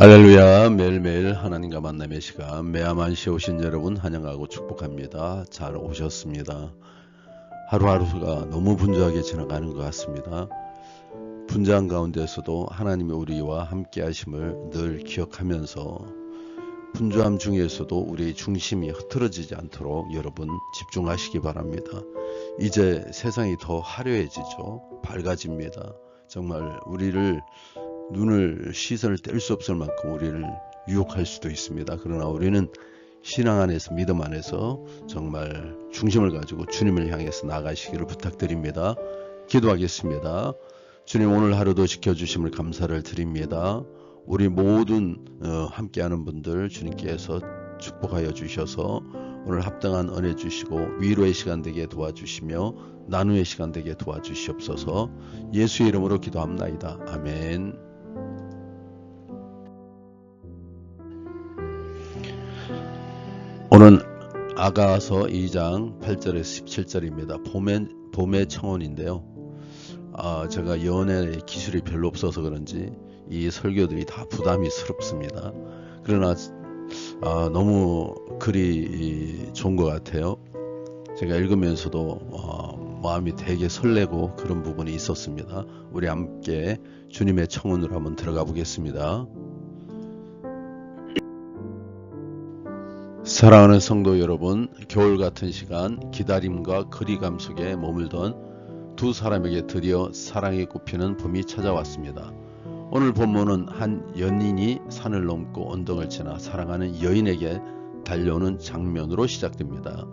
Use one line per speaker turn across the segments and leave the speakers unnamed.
할렐루야 매일매일 하나님과 만남의 시간 매야만시 오신 여러분 환영하고 축복합니다. 잘 오셨습니다. 하루하루가 너무 분주하게 지나가는 것 같습니다. 분주한 가운데서도 하나님의 우리와 함께 하심을 늘 기억하면서 분주함 중에서도 우리의 중심이 흐트러지지 않도록 여러분 집중하시기 바랍니다. 이제 세상이 더 화려해지죠. 밝아집니다. 정말 우리를 눈을 시선을 뗄 수 없을 만큼 우리를 유혹할 수도 있습니다. 그러나 우리는 신앙 안에서 믿음 안에서 정말 중심을 가지고 주님을 향해서 나가시기를 부탁드립니다. 기도하겠습니다. 주님 오늘 하루도 지켜주심을 감사를 드립니다. 우리 모든 어, 함께하는 분들 주님께서 축복하여 주셔서 오늘 합당한 은혜 주시고 위로의 시간 되게 도와주시며 나누의 시간 되게 도와주시옵소서 예수의 이름으로 기도합나이다. 아멘. 아가서 2장 8절에서 17절입니다. 봄의, 봄의 청혼인데요. 아, 제가 연애 기술이 별로 없어서 그런지 이 설교들이 다 부담이 스럽습니다. 그러나 아, 너무 글이 좋은 것 같아요. 제가 읽으면서도 어, 마음이 되게 설레고 그런 부분이 있었습니다. 우리 함께 주님의 청혼으로 한번 들어가 보겠습니다. 사랑하는 성도 여러분, 겨울 같은 시간 기다림과 거리감 속에 머물던 두 사람에게 드디어 사랑이 꼽히는 봄이 찾아왔습니다. 오늘 본문은 한 연인이 산을 넘고 언덕을 지나 사랑하는 여인에게 달려오는 장면으로 시작됩니다.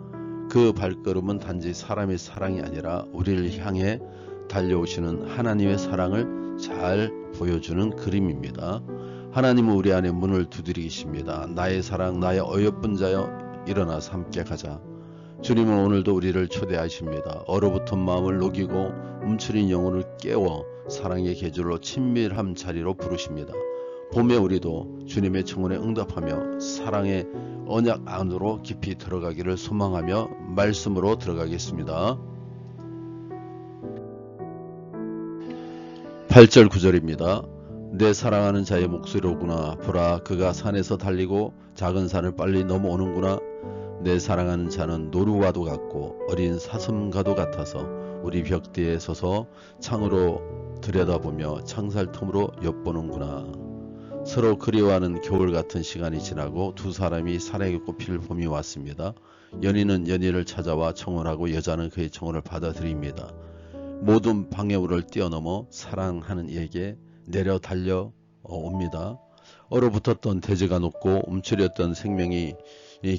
그 발걸음은 단지 사람의 사랑이 아니라 우리를 향해 달려오시는 하나님의 사랑을 잘 보여주는 그림입니다. 하나님은 우리 안에 문을 두드리십니다. 나의 사랑, 나의 어여쁜 자여, 일어나서 함께 가자. 주님은 오늘도 우리를 초대하십니다. 얼어붙은 마음을 녹이고 움츠린 영혼을 깨워 사랑의 계절로 친밀함 자리로 부르십니다. 봄에 우리도 주님의 청혼에 응답하며 사랑의 언약 안으로 깊이 들어가기를 소망하며 말씀으로 들어가겠습니다. 8절 9절입니다. 내 사랑하는 자의 목소리로구나 보라 그가 산에서 달리고 작은 산을 빨리 넘어오는구나 내 사랑하는 자는 노루와도 같고 어린 사슴과도 같아서 우리 벽 뒤에 서서 창으로 들여다보며 창살 틈으로 엿보는구나 서로 그리워하는 겨울 같은 시간이 지나고 두 사람이 사랑에 꼽힐 봄이 왔습니다. 연인은 연인을 찾아와 청혼하고 여자는 그의 청혼을 받아들입니다. 모든 방해물을 뛰어넘어 사랑하는 이에게 내려 달려 옵니다. 얼어붙었던 대지가 녹고 움츠렸던 생명이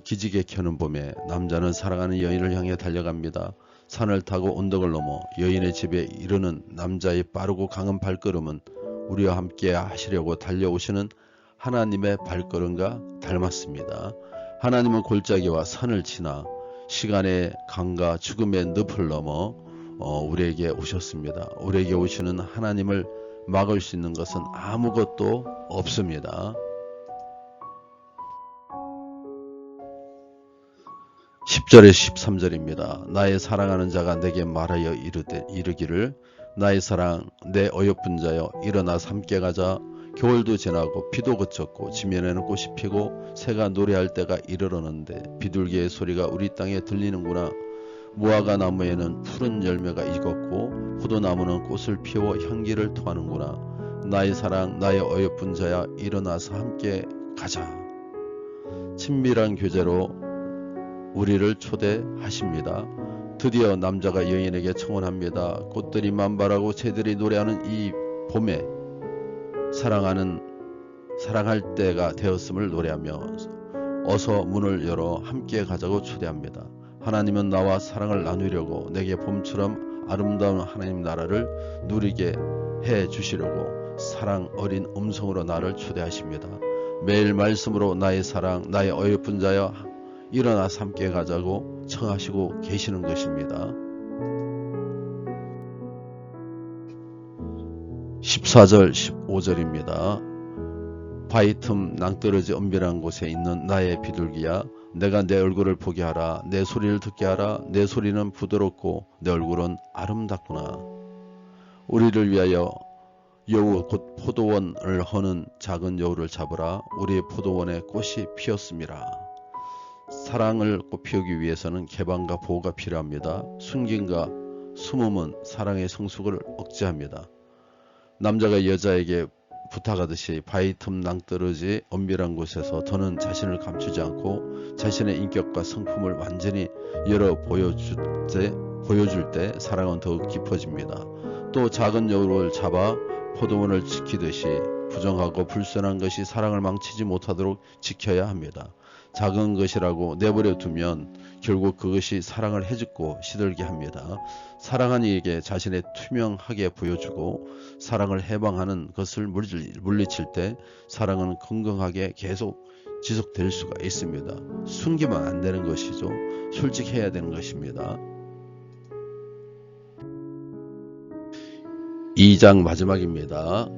기지개 켜는 봄에 남자는 사랑하는 여인을 향해 달려갑니다. 산을 타고 언덕을 넘어 여인의 집에 이르는 남자의 빠르고 강한 발걸음은 우리와 함께 하시려고 달려오시는 하나님의 발걸음과 닮았습니다. 하나님은 골짜기와 산을 지나 시간의 강과 죽음의 늪을 넘어 어, 우리에게 오셨습니다. 우리에게 오시는 하나님을 막을 수 있는 것은 아무것도 없습니다. 10절에 13절입니다. 나의 사랑하는 자가 내게 말하여 이르되, 이르기를 나의 사랑 내 어여쁜 자여 일어나 함께 가자 겨울도 지나고 비도 그쳤고 지면에는 꽃이 피고 새가 노래할 때가 이르렀는데 비둘기의 소리가 우리 땅에 들리는구나 무화과 나무에는 푸른 열매가 익었고 포도나무는 꽃을 피워 향기를 토하는구나. 나의 사랑, 나의 어여쁜 자야, 일어나서 함께 가자. 친밀한 교제로 우리를 초대하십니다. 드디어 남자가 여인에게 청혼합니다. 꽃들이 만발하고 새들이 노래하는 이 봄에 사랑하는 사랑할 때가 되었음을 노래하며 어서 문을 열어 함께 가자고 초대합니다. 하나님은 나와 사랑을 나누려고 내게 봄처럼 아름다운 하나님 나라를 누리게 해 주시려고 사랑 어린 음성으로 나를 초대하십니다. 매일 말씀으로 나의 사랑, 나의 어여쁜 자여 일어나 함께 가자고 청하시고 계시는 것입니다. 14절 15절입니다. 바위 틈 낭떠러지 은밀한 곳에 있는 나의 비둘기야 내가 내 얼굴을 보게 하라 내 소리를 듣게 하라 내 소리는 부드럽고 내 얼굴은 아름답구나 우리를 위하여 여우 곧 포도원을 허는 작은 여우를 잡으라 우리의 포도원에 꽃이 피었습니다. 사랑을 꽃피우기 위해서는 개방과 보호가 필요합니다. 숨김과 숨음은 사랑의 성숙을 억제합니다. 남자가 여자에게 부탁하듯이 바위 틈 낭떠러지 엄밀한 곳에서 더는 자신을 감추지 않고 자신의 인격과 성품을 완전히 열어 보여줄 때, 보여줄 때 사랑은 더욱 깊어집니다. 또 작은 여우를 잡아 포도원을 지키듯이 부정하고 불순한 것이 사랑을 망치지 못하도록 지켜야 합니다. 작은 것이라고 내버려 두면 결국 그것이 사랑을 해집고 시들게 합니다. 사랑한 이에게 자신의 투명하게 보여주고 사랑을 해방하는 것을 물리칠 때 사랑은 건강하게 계속 지속될 수가 있습니다. 숨기면 안 되는 것이죠. 솔직해야 되는 것입니다. 2장 마지막입니다.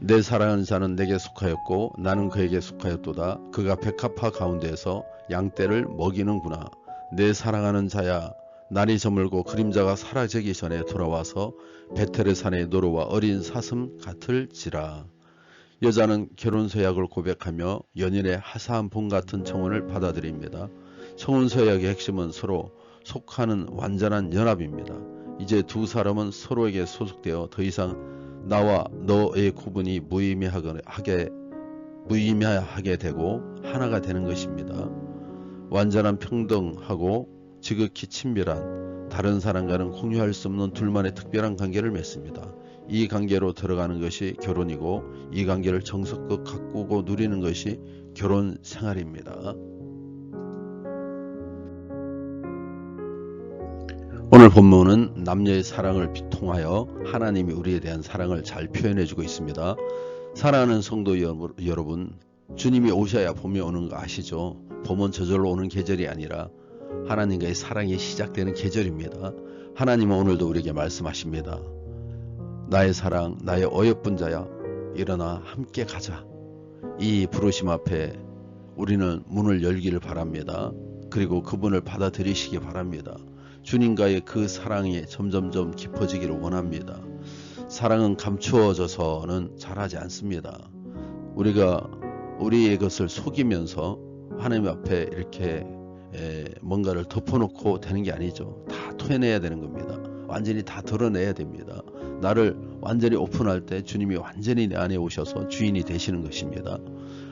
내 사랑하는 자는 내게 속하였고 나는 그에게 속하였도다. 그가 백합화 가운데에서 양떼를 먹이는구나. 내 사랑하는 자야 날이 저물고 그림자가 사라지기 전에 돌아와서 베테르 산의 노루와 어린 사슴 같을지라. 여자는 결혼 서약을 고백하며 연인의 하사한 본 같은 청혼을 받아들입니다. 청혼 서약의 핵심은 서로 속하는 완전한 연합입니다. 이제 두 사람은 서로에게 소속되어 더 이상 나와 너의 구분이 무의미하게 무의미하게 되고 하나가 되는 것입니다. 완전한 평등하고 지극히 친밀한 다른 사람과는 공유할 수 없는 둘만의 특별한 관계를 맺습니다. 이 관계로 들어가는 것이 결혼이고 이 관계를 정석껏 가꾸고 누리는 것이 결혼 생활입니다. 오늘 본문은 남녀의 사랑을 통하여 하나님이 우리에 대한 사랑을 잘 표현해 주고 있습니다. 사랑하는 성도 여러분, 주님이 오셔야 봄이 오는 거 아시죠? 봄은 저절로 오는 계절이 아니라 하나님과의 사랑이 시작되는 계절입니다. 하나님은 오늘도 우리에게 말씀하십니다. 나의 사랑, 나의 어여쁜 자야, 일어나 함께 가자. 이 부르심 앞에 우리는 문을 열기를 바랍니다. 그리고 그분을 받아들이시기 바랍니다. 주님과의 그 사랑이 점점점 깊어지기를 원합니다. 사랑은 감추어져서는 잘하지 않습니다. 우리가 우리의 것을 속이면서 하나님 앞에 이렇게 뭔가를 덮어놓고 되는 게 아니죠. 다 토해내야 되는 겁니다. 완전히 다 드러내야 됩니다. 나를 완전히 오픈할 때 주님이 완전히 내 안에 오셔서 주인이 되시는 것입니다.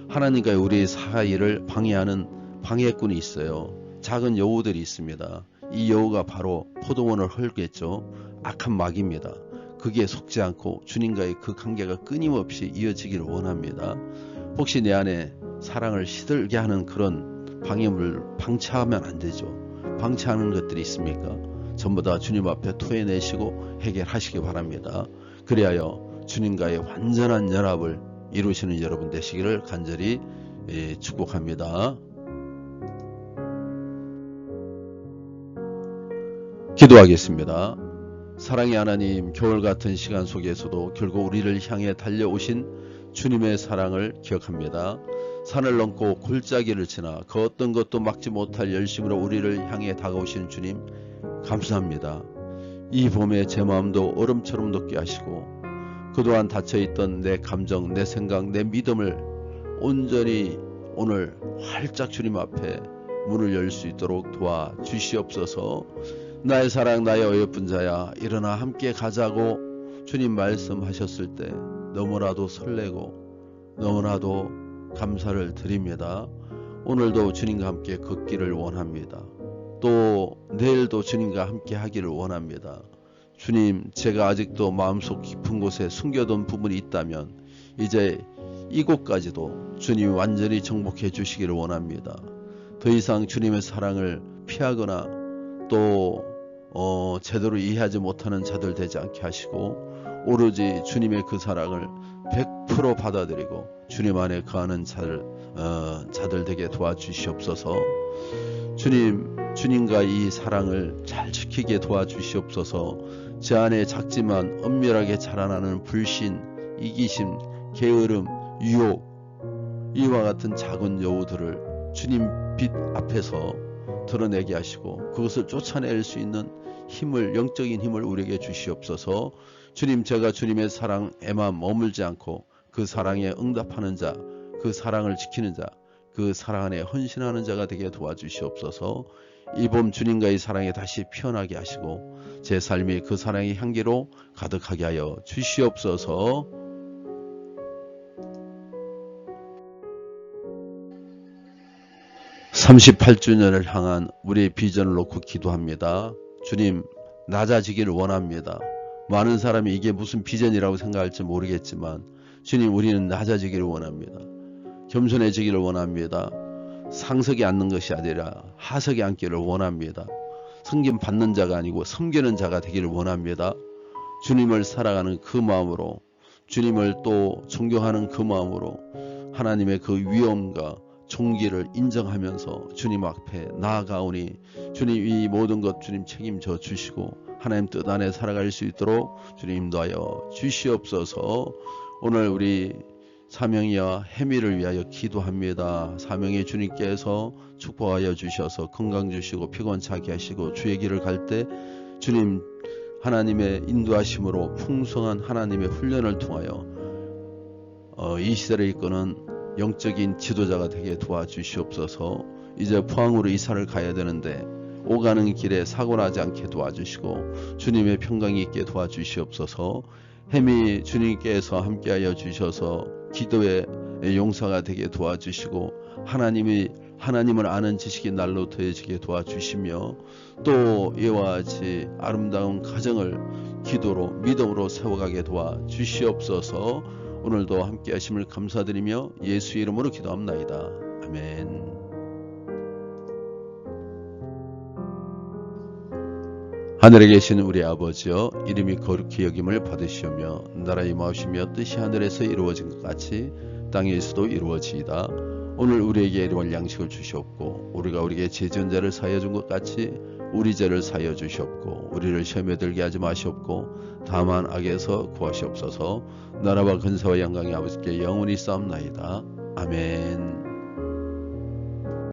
하나님과 우리의 사이를 방해하는 방해꾼이 있어요. 작은 여우들이 있습니다. 이 여우가 바로 포도원을 헐겠죠. 악한 마귀입니다. 그게 속지 않고 주님과의 그 관계가 끊임없이 이어지기를 원합니다. 혹시 내 안에 사랑을 시들게 하는 그런 방해물을 방치하면 안 되죠. 방치하는 것들이 있습니까? 전부 다 주님 앞에 토해내시고 해결하시기 바랍니다. 그리하여 주님과의 완전한 연합을 이루시는 여러분 되시기를 간절히 예, 축복합니다. 기도하겠습니다. 사랑의 하나님, 겨울 같은 시간 속에서도 결국 우리를 향해 달려오신 주님의 사랑을 기억합니다. 산을 넘고 골짜기를 지나 그 어떤 것도 막지 못할 열심으로 우리를 향해 다가오신 주님, 감사합니다. 이 봄에 제 마음도 얼음처럼 녹게 하시고 그동안 닫혀있던 내 감정, 내 생각, 내 믿음을 온전히 오늘 활짝 주님 앞에 문을 열 수 있도록 도와 주시옵소서. 나의 사랑 나의 어여쁜 자야 일어나 함께 가자고 주님 말씀하셨을 때 너무나도 설레고 너무나도 감사를 드립니다. 오늘도 주님과 함께 걷기를 원합니다. 또 내일도 주님과 함께 하기를 원합니다. 주님, 제가 아직도 마음속 깊은 곳에 숨겨둔 부분이 있다면 이제 이곳까지도 주님 완전히 정복해 주시기를 원합니다. 더 이상 주님의 사랑을 피하거나 또 어, 제대로 이해하지 못하는 자들 되지 않게 하시고 오로지 주님의 그 사랑을 100% 받아들이고 주님 안에 거하는 자들, 어, 자들 되게 도와주시옵소서. 주님, 주님과 이 사랑을 잘 지키게 도와주시옵소서. 제 안에 작지만 엄밀하게 자라나는 불신, 이기심, 게으름, 유혹, 이와 같은 작은 여우들을 주님 빛 앞에서 드러내게 하시고 그것을 쫓아낼 수 있는 힘을 영적인 힘을 우리에게 주시옵소서. 주님 제가 주님의 사랑 에만 머물지 않고 그 사랑에 응답하는 자, 그 사랑을 지키는 자, 그 사랑 안에 헌신하는 자가 되게 도와주시옵소서. 이봄 주님과의 사랑에 다시 피어나게 하시고 제 삶이 그 사랑의 향기로 가득하게 하여 주시옵소서. (38주년을) 향한 우리의 비전을 놓고 기도합니다. 주님 낮아지기를 원합니다. 많은 사람이 이게 무슨 비전이라고 생각할지 모르겠지만 주님 우리는 낮아지기를 원합니다. 겸손해지기를 원합니다. 상석에 앉는 것이 아니라 하석에 앉기를 원합니다. 섬김 받는 자가 아니고 섬기는 자가 되기를 원합니다. 주님을 살아가는 그 마음으로 주님을 또 존경하는 그 마음으로 하나님의 그 위엄과 종기를 인정하면서 주님 앞에 나아가오니 주님 이 모든 것 주님 책임져 주시고 하나님 뜻 안에 살아갈 수 있도록 주님 인도하여 주시옵소서 오늘 우리 사명이와 해미를 위하여 기도합니다. 사명의 주님께서 축복하여 주셔서 건강 주시고 피곤 차게 하시고 주의 길을 갈 때 주님 하나님의 인도하심으로 풍성한 하나님의 훈련을 통하여 어, 이 시대를 이끄는 영적인 지도자가 되게 도와주시옵소서. 이제 포항으로 이사를 가야 되는데 오가는 길에 사고 나지 않게 도와주시고 주님의 평강이 있게 도와주시옵소서. 햄이 주님께서 함께하여 주셔서 기도의 용사가 되게 도와주시고 하나님이 하나님을 아는 지식이 날로 더해지게 도와주시며 또 이와 같이 아름다운 가정을 기도로 믿음으로 세워가게 도와주시옵소서 오늘도 함께 하심을 감사드리며 예수 이름으로 기도합나이다. 아멘 하늘에 계신 우리 아버지여 이름이 거룩히 여김을 받으시오며 나라의 마우시며 뜻이 하늘에서 이루어진 것 같이 땅에서도 이루어지이다. 오늘 우리에게 이름을 양식을 주시옵고 우리가 우리에게 죄지은 자를 사여 준 것 같이 우리 죄를 사여 주시옵고 우리를 시험에 들게 하지 마시옵고 다만 악에서 구하시옵소서 나라와 근사와 영광의 아버지께 영원히 싸움나이다. 아멘